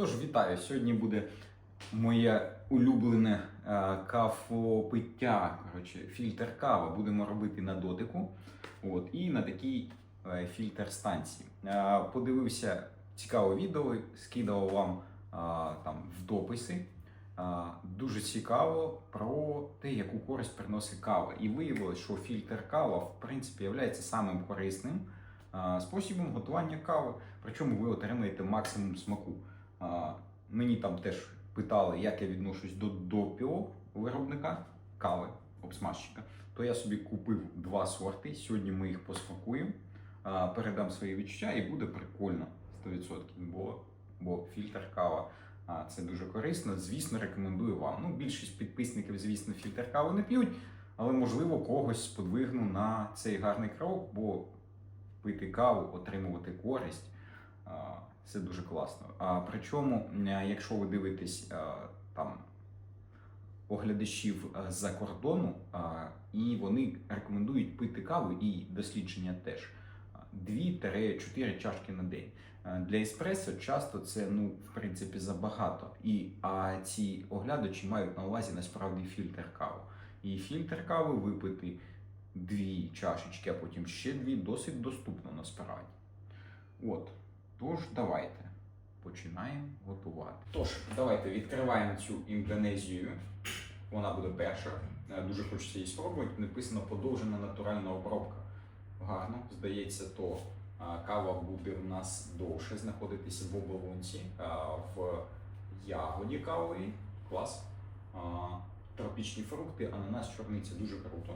Тож вітаю! Сьогодні буде моє улюблене е, кавопиття. Коротше, фільтр кава будемо робити на дотику. От, і на такій е, фільтр станції. Е, подивився цікаве відео, скидав вам е, там в дописи. Е, дуже цікаво про те, яку користь приносить кава. І виявилось, що фільтр кава в принципі є самим корисним е, способом готування кави. Причому ви отримаєте максимум смаку. Мені там теж питали, як я відношусь до допіо виробника кави, обсмажчика. То я собі купив два сорти. Сьогодні ми їх посмакуємо, передам свої відчуття і буде прикольно 100%. Бо, бо фільтр кава це дуже корисно. Звісно, рекомендую вам. Ну, більшість підписників, звісно, фільтр кави не п'ють, але можливо когось сподвигну на цей гарний крок, бо пити каву, отримувати користь. Це дуже класно. А причому, е, якщо ви дивитесь е, там оглядачів е, з-за кордону, і вони рекомендують пити каву, і дослідження теж 2-4 чашки на день. Для еспресо часто це ну в принципі забагато. І а ці оглядачі мають на увазі насправді фільтр кави. І фільтр кави випити дві чашечки, а потім ще дві досить доступно насправді. От. Тож давайте починаємо готувати. Тож, давайте відкриваємо цю індонезію. Вона буде перша. Е, Дуже хочеться її спробувати. Написано подовжена натуральна обробка. Гарно, здається, то кава буде в нас довше знаходитися в оболонці, в ягоді кавовій. Клас. Тропічні фрукти, ананас, чорниця дуже круто.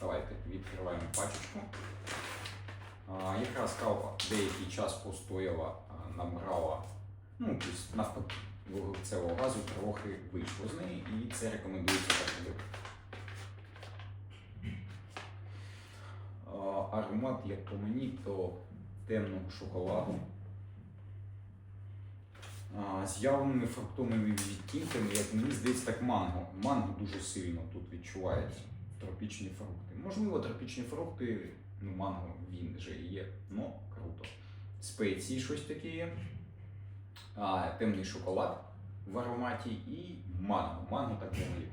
Давайте відкриваємо пачечку. Якраз кава деякий час постояла, набрала, ну, тобто навпаки, вуглецевого газу трохи вийшло з неї, і це рекомендується так робити. Аромат, як по мені, то темного шоколаду. З явними фруктовими відтінками, як мені здається, так манго. Манго дуже сильно тут відчувається. Тропічні фрукти. Можливо, тропічні фрукти, ну, манго він вже і є, ну круто. Спеції щось таке є. А, темний шоколад в ароматі і манго. Манго так є круто.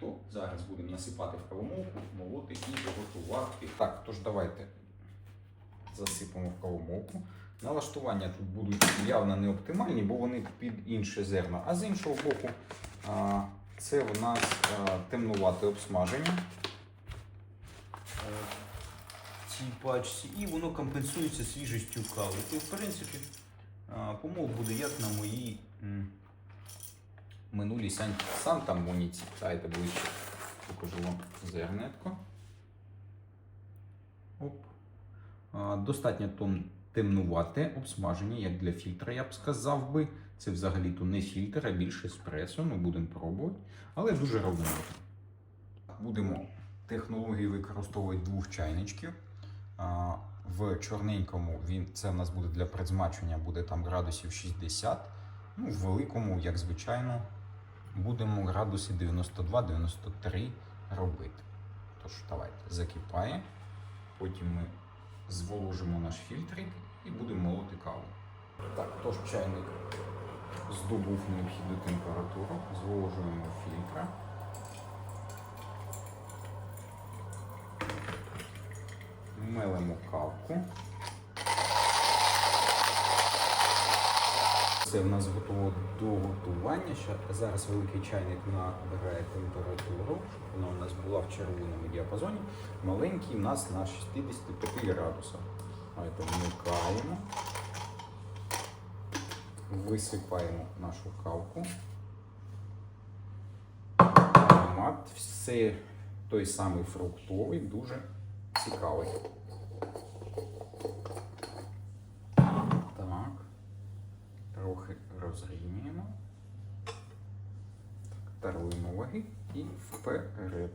То зараз будемо насипати в кавомолку, молоти і готувати. Так, тож давайте засипемо в кавомолку. Налаштування тут будуть явно не оптимальні, бо вони під інше зерно. А з іншого боку, це в нас темнувате обсмаження. Цій пачці, і воно компенсується свіжістю кави. То, в принципі, помол буде як на моїй минулій сан- Санта Моніці. Дайте ближче покажу вам зернетко. Оп. Достатньо том темнувате обсмаження, як для фільтра, я б сказав би. Це взагалі-то не фільтр, а більше еспресо. Ми будемо пробувати. Але дуже равномірно. Будемо технології використовувати двох чайничків. В чорненькому він це в нас буде для предзмачування, буде там градусів 60. Ну, в великому, як звичайно, будемо градуси 92-93 робити. Тож, давайте закипає. Потім ми зволожимо наш фільтрик і будемо молоти каву. Так, тож чайник здобув необхідну температуру, зволожуємо фільтра. Мелимо кавку. Це в нас готово до готування. Зараз великий чайник набирає температуру, вона у нас була в червоному діапазоні. Маленький у нас на 65 градусах. Давайте вмикаємо. Висипаємо нашу кавку. Аромат все той самий фруктовий, дуже цікавий. Так. Трохи розрівнюємо. Даруємо ваги і вперед.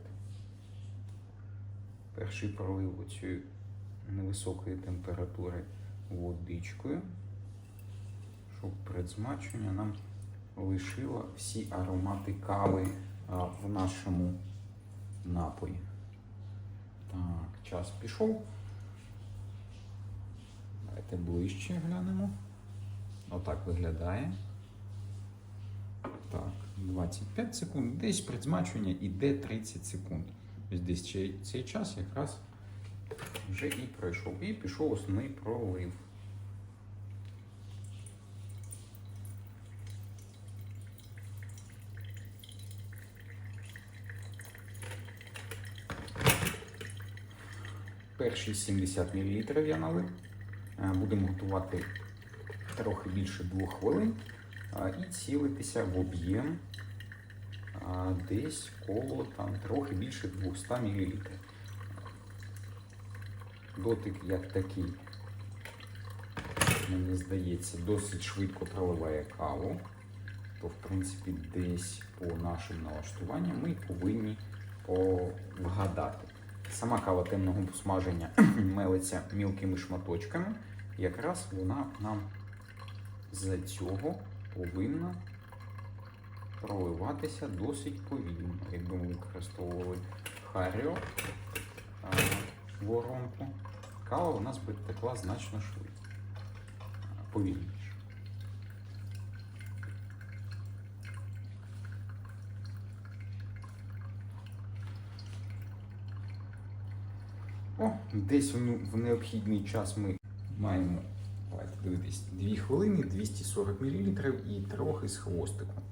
Перший пролив оцієї невисокої температури водичкою, щоб предзмачення нам лишило всі аромати кави в нашому напої. Так, час пішов. Давайте ближче глянемо. Отак виглядає. Так, 25 секунд. Десь предзмачування іде 30 секунд. Ось десь цей, час якраз вже і пройшов. І пішов основний пролив. Перші 70 мл я налив. Е, Будемо готувати трохи більше 2 хвилин і цілитися в об'єм десь коло там, трохи більше 200 мл. Дотик як такий, мені здається, досить швидко проливає каву. То, в принципі, десь по нашим налаштуванням ми повинні вгадати. Сама кава темного смаження мелиться мілкими шматочками. Якраз вона нам з цього повинна проливатися досить повільно. Якби ми використовували Харіо воронку, кава у нас би текла значно швидше, повільніше. О, десь в необхідний час ми маємо давайте дивитись, 2 хвилини, 240 мл і трохи з хвостиком.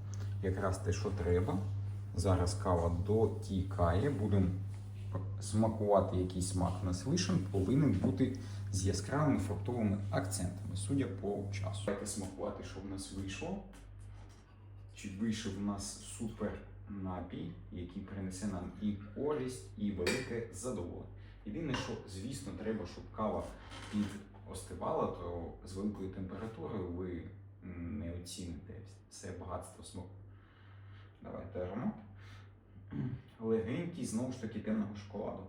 Якраз те, що треба. Зараз кава дотікає, будемо смакувати який смак у нас вишен, повинен бути з яскравими фруктовими акцентами, судя по часу. Давайте смакувати, що в нас вийшло. Чи вийшов у нас супер напій, який принесе нам і користь, і велике задоволення. Єдине, що, звісно, треба, щоб кава підостивала, то з великою температурою ви не оціните все багатство смаку. Давайте аромат. Легенький, знову ж таки, темного шоколаду.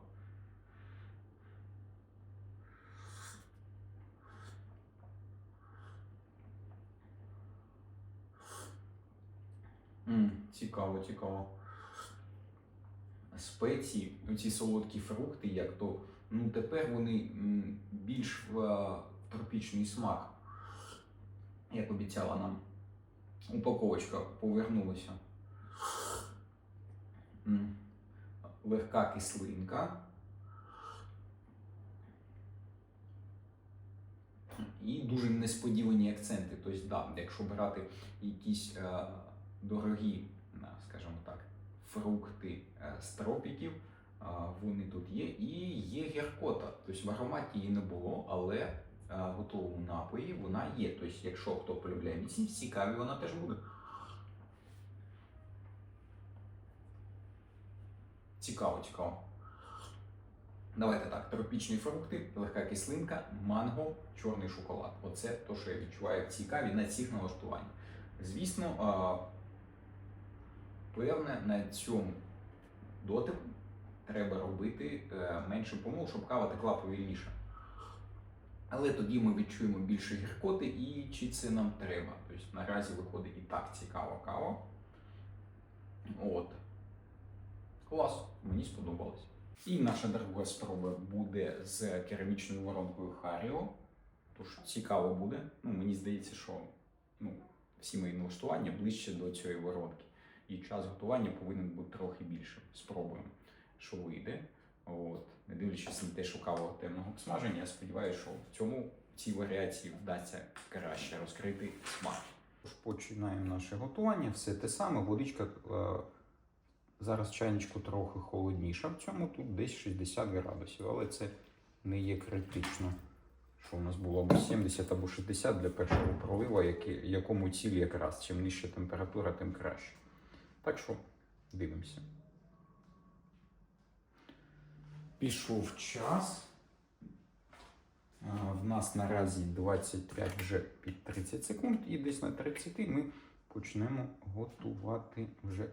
Цікаво, цікаво. Спеції, оці солодкі фрукти, як то, ну тепер вони більш в е, тропічний смак, як обіцяла нам упаковочка, повернулася. Легка кислинка. І дуже несподівані акценти. Тобто, да, якщо брати якісь е, дорогі, е, скажімо так, фрукти е, з тропіків, вони тут є. І є гіркота. Тобто в ароматі її не було, але в готовому напої вона є. Тобто, якщо хто полюбляє міцність, цікаві вона теж буде. Цікаво, цікаво. Давайте так, тропічні фрукти, легка кислинка, манго, чорний шоколад. Оце те, що я відчуваю в цій каві на цих налаштуваннях. Звісно, певне, на цьому дотику треба робити е, менше помил, щоб кава текла повільніше. Але тоді ми відчуємо більше гіркоти і чи це нам треба. Тобто наразі виходить і так цікава кава. От. Клас, мені сподобалось. І наша друга спроба буде з керамічною воронкою Харіо. Тож цікаво буде. Ну, мені здається, що ну, всі мої налаштування ближче до цієї воронки. І час готування повинен бути трохи більше. Спробуємо, що вийде. От. Не дивлячись на те, що кава темного смаження, я сподіваюся, що в цьому в цій варіації вдасться краще розкрити смак. Починаємо наше готування. Все те саме, водичка. е, Зараз чайничку трохи холодніша в цьому, тут десь 60 градусів, але це не є критично. Що у нас було або 70 або 60 для першого пролива, якому ціль якраз. Чим нижча температура, тим краще. Так що дивимося. Пішов час. В нас наразі 25 вже під 30 секунд, і десь на 30 ми почнемо готувати вже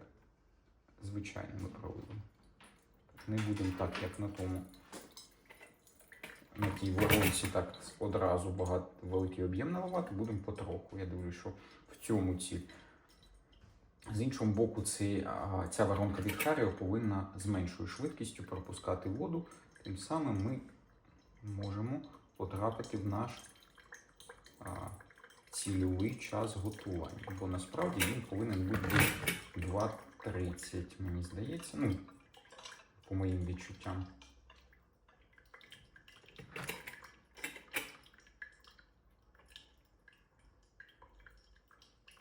звичайними проливами. Не будемо так, як на тому. На тій воронці так одразу багато великий об'єм наливати, будемо потроху. Я дивлюсь, що в цьому ціль. З іншого боку, ці, ця воронка від Харіо повинна з меншою швидкістю пропускати воду. Тим самим ми можемо потрапити в наш а, цільовий час готування. Бо насправді він повинен бути десь 2.30, мені здається. Ну, по моїм відчуттям.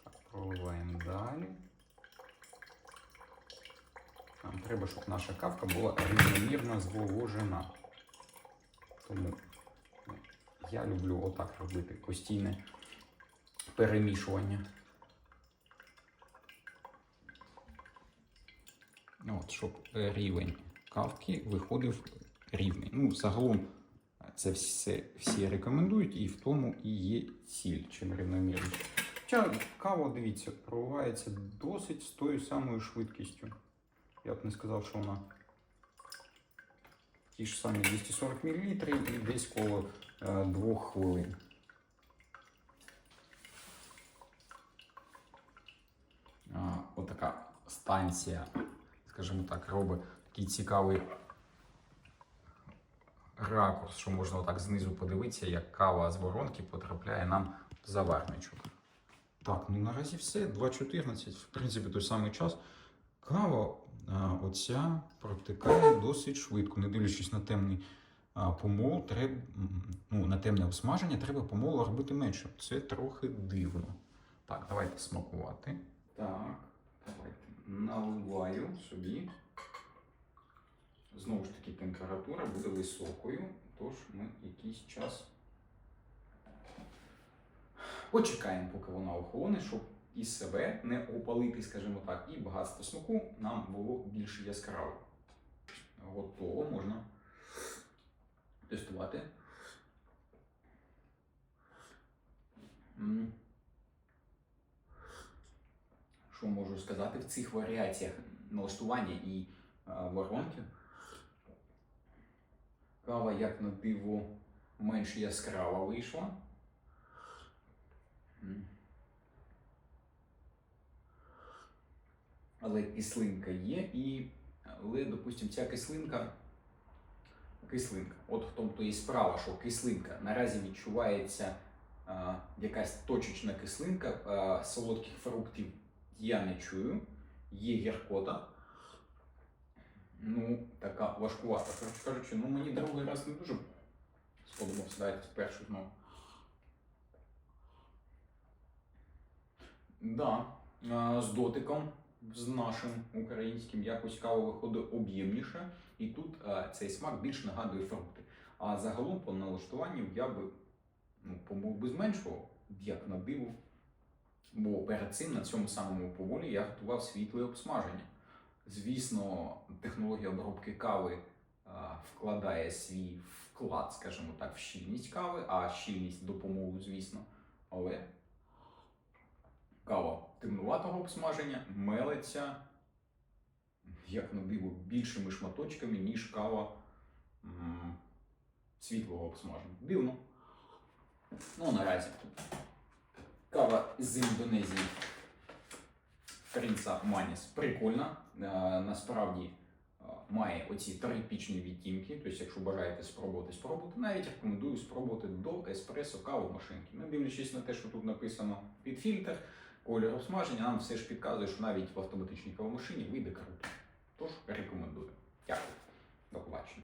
Так, проливаємо далі. Нам треба, щоб наша кавка була рівномірно зволожена. Тому я люблю отак робити постійне перемішування. Ну, От, щоб е, рівень кавки виходив рівний. Ну, загалом це все всі рекомендують, і в тому і є ціль, чим рівномірніше. Хоча кава, дивіться, проливається досить з тою самою швидкістю. Я б не сказав, що вона ті ж самі 240 мл і десь коло е, 2 хвилин. Отака станція, скажімо так, робить такий цікавий ракурс, що можна отак знизу подивитися, як кава з воронки потрапляє нам в заварничок. Так, ну наразі все. 2.14, в принципі, той самий час. Кава оця протикає досить швидко, не дивлячись на темний помол, треба, м, ну, на темне обсмаження, треба помолу робити менше. Це трохи дивно. Так, давайте смакувати. Так, давайте наливаю собі. Знову ж таки, температура буде високою, тож ми якийсь час почекаємо, поки вона охолоне, щоб і себе не опалити, скажімо так, і багатство смаку нам було більш яскраво. Готово, можна тестувати. Що можу сказати в цих варіаціях налаштування і воронки? Кава, як на диво, менш яскрава вийшла. Але кислинка є, і але, допустимо, ця кислинка. Кислинка. От в тому то і справа, що кислинка. Наразі відчувається а, якась точечна кислинка, а, солодких фруктів я не чую. Є гіркота. Ну, така важкувата. Коротше кажучи, ну мені другий раз не дуже сподобався. Давайте перший знову. Да, а, з дотиком, з нашим українським якось кава виходить об'ємніше, і тут а, цей смак більш нагадує фрукти. А загалом по налаштуванню я би ну, помов би зменшував, як на диво. Бо перед цим на цьому самому поволі я готував світле обсмаження. Звісно, технологія обробки кави а, вкладає свій вклад, скажімо так, в щільність кави, а щільність допомогу, звісно. Але кава темнуватого обсмаження мелиться, як на диво, більшими шматочками, ніж кава світлого обсмаження. Дивно. Ну, наразі. Кава з Індонезії Принца Маніс прикольна. Е, Насправді е, має оці три пічні відтінки. Тобто, якщо бажаєте спробувати, спробувати. Навіть рекомендую спробувати до еспресо каву машинки. Не дивлячись на те, що тут написано під фільтр, колір обсмаження, нам все ж підказує, що навіть в автоматичній кавомашині вийде круто. Тож рекомендую. Дякую. До побачення.